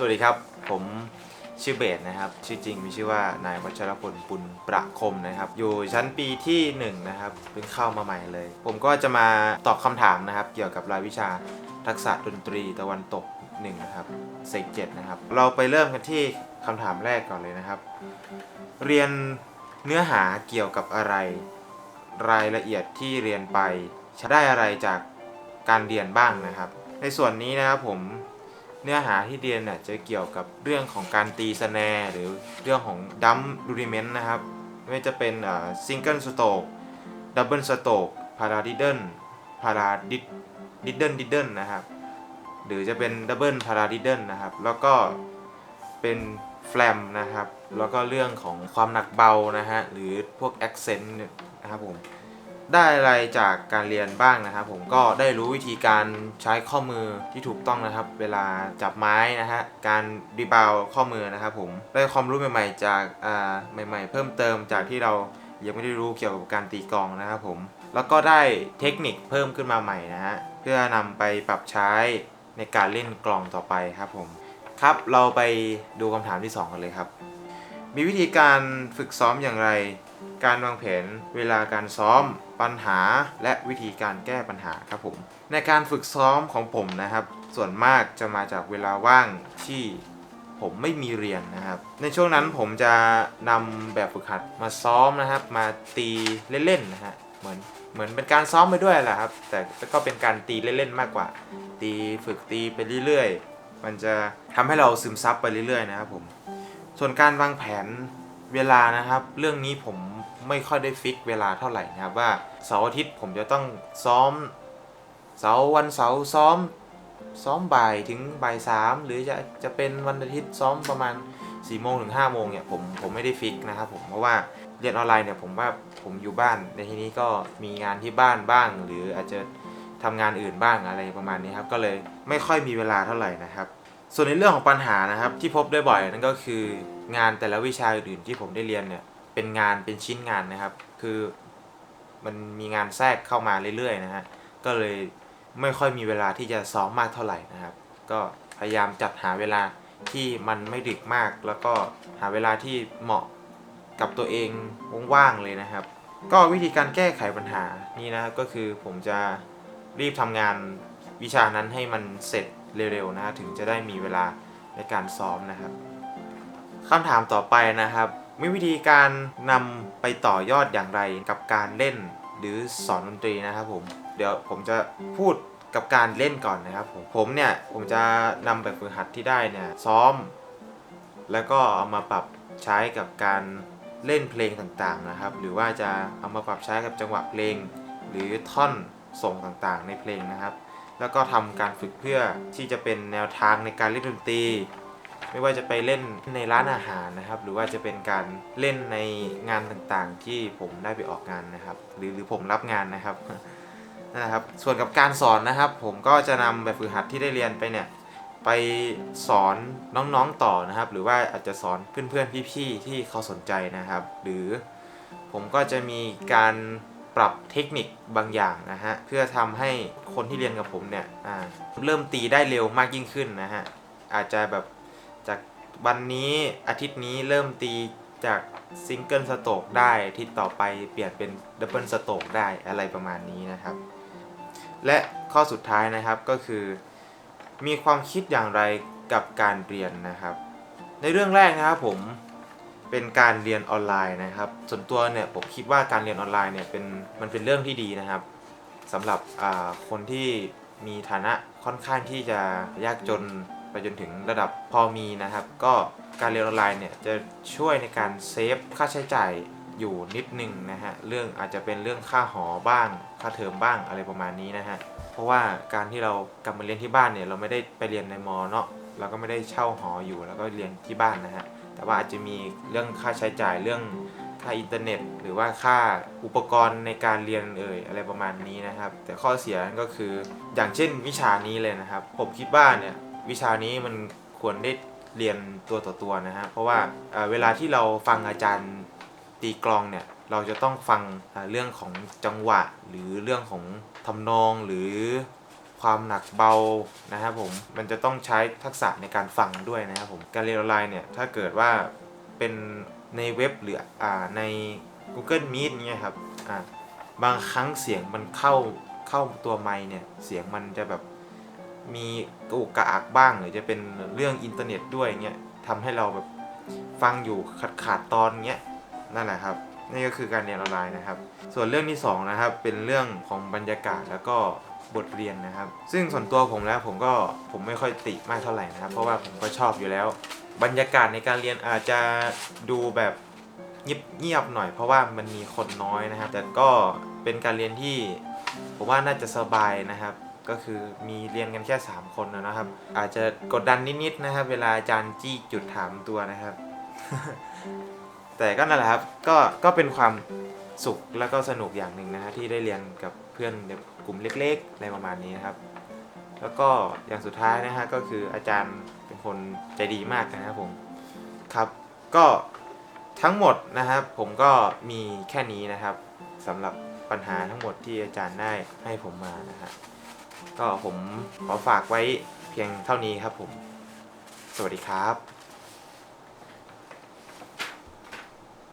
สวัสดีครับ ผมชื่อเบสนะครับ ชื่อจริงมีชื่อว่านายวัชรพลปุณประคมนะครับ อยู่ชั้นปีที่หนึ่งนะครับเพิ่งเข้ามาใหม่เลย ผมก็จะมาตอบคำถามนะครับ เกี่ยวกับรายวิชาทักษะดนตรีตะวันตกหนึ่งนะครับเซกเจ็ดนะครับ เราไปเริ่มกันที่คำถามแรกก่อนเลยนะครับ เรียนเนื้อหาเกี่ยวกับอะไร รายละเอียดที่เรียนไปจะได้อะไรจากการเรียนบ้างนะครับ ในส่วนนี้นะครับผม เนื้อหาที่เรียนเนี่ยจะเกี่ยวกับเรื่องของการตีสแนร์หรือเรื่องของดัมรูดิเมนต์นะครับ ไม่ว่าจะเป็นซิงเกิลสโตกดับเบิลสโตกพาราดิเดิลพาราดิดดิดเดิลดิดเดิลนะครับ หรือจะเป็นดับเบิลพาราดิเดิลนะครับ แล้วก็เป็นแฟลมนะครับ แล้วก็เรื่องของความหนักเบานะฮะ หรือพวก accent เนี่ยนะครับผม ได้อะไรจากการเรียนบ้างนะครับ ผมก็ได้รู้วิธีการใช้ข้อมือที่ถูกต้องนะครับ เวลาจับไม้นะฮะการรีบาวข้อมือนะครับ ผมได้ความรู้ใหม่ ๆ จากอ่าใหม่ ๆ เพิ่มเติมจากที่เรายังไม่ได้รู้เกี่ยวกับการตีกลองนะครับผมแล้วก็ได้เทคนิคเพิ่มขึ้นมาใหม่นะฮะเพื่อนำไปปรับใช้ในการเล่นกลองต่อไปครับผมครับเราไปดูคำถามที่ 2 กันเลยครับ มีวิธีการฝึกซ้อมอย่างไร การวางแผนเวลาการซ้อมปัญหาและวิธีการแก้ปัญหาครับผม ในการฝึกซ้อมของผมนะครับ ส่วนมากจะมาจากเวลาว่างที่ผมไม่มีเรียนนะครับ ในช่วงนั้นผมจะนำแบบฝึกหัดมาซ้อมนะครับ มาตีเล่นๆนะฮะเหมือนเหมือนเป็นการซ้อมไปด้วยแหละครับ แต่ก็เป็นการตีเล่นๆมากกว่า ตีฝึกตีไปเรื่อยๆ มันจะทำให้เราซึมซับไปเรื่อยๆนะครับผมส่วนการวางแผน เวลานะครับ เรื่องนี้ผมไม่ค่อยได้ฟิกเวลาเท่าไหร่นะครับว่าเสาร์อาทิตย์ผมจะต้องซ้อมเสาร์วันเสาร์ซ้อมซ้อมบ่ายถึงบ่ายสามหรือจะจะเป็นวันอาทิตย์ซ้อมประมาณ4ี่โมงถึง5้าโมงเนี่ยผมผมไม่ได้ฟิกนะครับผมเพราะว่าเรียนออนไลน์เนี่ยผมว่าผมอยู่บ้านในที่นี้ก็มีงานที่บ้านบ้าง หรืออาจจะทำงานอื่นบ้างอะไรประมาณนี้ครับก็เลยไม่ค่อยมีเวลาเท่าไหร่นะครับ ส่วนในเรื่องของปัญหานะครับที่พบได้บ่อยนั่นก็คือ งานแต่ละวิชาอื่นๆที่ผมได้เรียนเนี่ยเป็นงานเป็นชิ้นงานนะครับ คือมันมีงานแทรกเข้ามาเรื่อยๆนะฮะก็เลยไม่ค่อยมีเวลาที่จะซ้อมมากเท่าไหร่นะครับ ก็พยายามจัดหาเวลาที่มันไม่ดึกมาก แล้วก็หาเวลาที่เหมาะกับตัวเองว่างๆเลยนะครับ ก็วิธีการแก้ไขปัญหานี่นะก็คือผมจะรีบทำงานวิชานั้นให้มันเสร็จเร็วๆนะฮะถึงจะได้มีเวลาในการซ้อมนะครับ คำถามต่อไปนะครับมีวิธีการนำไปต่อยอดอย่างไรกับการเล่นหรือสอนดนตรีนะครับผม เดี๋ยวผมจะพูดกับการเล่นก่อนนะครับผมผมเนี่ยผมจะนำแบบฝึกหัดที่ได้เนี่ยซ้อม แล้วก็เอามาปรับใช้กับการเล่นเพลงต่างๆนะครับ หรือว่าจะเอามาปรับใช้กับจังหวะเพลง หรือท่อนส่งต่างๆ ในเพลงนะครับ แล้วก็ทำการฝึกเพื่อที่จะเป็นแนวทางในการเล่นดนตรี ไม่ว่าจะไปเล่นในร้านอาหารนะครับ หรือว่าจะเป็นการเล่นในงานต่างๆ ที่ผมได้ไปออกงานนะครับ หรือหรือผมรับงานนะครับนะครับ ส่วนกับการสอนนะครับ ผมก็จะนำแบบฝึกหัดที่ได้เรียนไปเนี่ยไปสอนน้องๆต่อนะครับ หรือว่าอาจจะสอนเพื่อนๆพี่ๆที่เขาสนใจนะครับ หรือผมก็จะมีการปรับเทคนิคบางอย่างนะฮะเพื่อทำให้คนที่เรียนกับผมเนี่ยอ่าเริ่มตีได้เร็วมากยิ่งขึ้นนะฮะอาจจะแบบ จากวันนี้อาทิตย์นี้เริ่มตีจากซิงเกิลสโตกได้อาทิตย์ต่อไปเปลี่ยนเป็นดับเบิลสโตกได้อะไรประมาณนี้นะครับ และข้อสุดท้ายนะครับก็คือ มีความคิดอย่างไรกับการเรียนนะครับ ในเรื่องแรกนะครับผมเป็นการเรียนออนไลน์นะครับ ส่วนตัวเนี่ยผมคิดว่าการเรียนออนไลน์เนี่ยเป็นมันเป็นเรื่องที่ดีนะครับสำหรับคนที่มีฐานะค่อนข้างที่จะยากจน ไปจนถึงระดับพอมีนะครับ ก็การเรียนออนไลน์เนี่ยจะช่วยในการเซฟค่าใช้จ่ายอยู่นิดนึงนะฮะเรื่องอาจจะเป็นเรื่องค่าหอบ้าง ค่าเทอมบ้างอะไรประมาณนี้นะฮะเพราะว่าการที่เรากลับมาเรียนที่บ้านเนี่ยเราไม่ได้ไปเรียนในมอเนาะเราก็ไม่ได้เช่าหออยู่แล้วก็เรียนที่บ้านนะฮะแต่ว่าอาจจะมีเรื่องค่าใช้จ่ายเรื่องค่าอินเทอร์เน็ต หรือว่าค่าอุปกรณ์ในการเรียนเอ่ยอะไรประมาณนี้นะครับ แต่ข้อเสียก็คืออย่างเช่นวิชานี้เลยนะครับ ผมคิดว่าเนี่ย วิชานี้มันควรได้เรียนตัวต่อตัวนะฮะเพราะว่าเวลาที่เราฟังอาจารย์ตีกลองเนี่ยเราจะต้องฟังเรื่องของจังหวะ หรือเรื่องของทำนองหรือความหนักเบานะครับผมมันจะต้องใช้ทักษะในการฟังด้วยนะครับผมการเรียนออนไลน์เนี่ยถ้าเกิดว่าเป็นในเว็บหรืออ่าใน Google Meet เนี่ยครับอ่าบางครั้งเสียงมันเข้าเข้าตัวไมค์เนี่ยเสียงมันจะแบบ มีกระอุกกระอักบ้าง หรือจะเป็นเรื่องอินเทอร์เน็ตด้วยเงี้ยทำให้เราแบบฟังอยู่ขาดขาดตอนเงี้ยนั่นแหละครับนี่ก็คือการเรียนออนไลน์นะครับ ส่วนเรื่องที่สองนะครับเป็นเรื่องของบรรยากาศแล้วก็บทเรียนนะครับ ซึ่งส่วนตัวผมแล้วผมก็ผมไม่ค่อยติมากเท่าไหร่นะครับ เพราะว่าผมก็ชอบอยู่แล้ว บรรยากาศในการเรียนอาจจะดูแบบเงียบๆหน่อย เพราะว่ามันมีคนน้อยนะครับ แต่ก็เป็นการเรียนที่ผมว่าน่าจะสบายนะครับ ก็คือมีเรียนกันแค่ 3 คนนะครับ อาจจะกดดันนิดๆนะครับ เวลาอาจารย์จี้จุดถามตัวนะครับ แต่ก็นั่นแหละครับก็ก็เป็นความสุขแล้วก็สนุกอย่างหนึ่งนะฮะที่ได้เรียนกับเพื่อนในกลุ่มเล็กๆอะไรประมาณนี้นะครับ แล้วก็อย่างสุดท้ายนะฮะก็คืออาจารย์เป็นคนใจดีมากนะครับผมครับก็ทั้งหมดนะครับผมก็มีแค่นี้นะครับสำหรับปัญหาทั้งหมดที่อาจารย์ได้ให้ผมมานะฮะ ก็ผมขอฝากไว้เพียงเท่านี้ครับผม สวัสดีครับ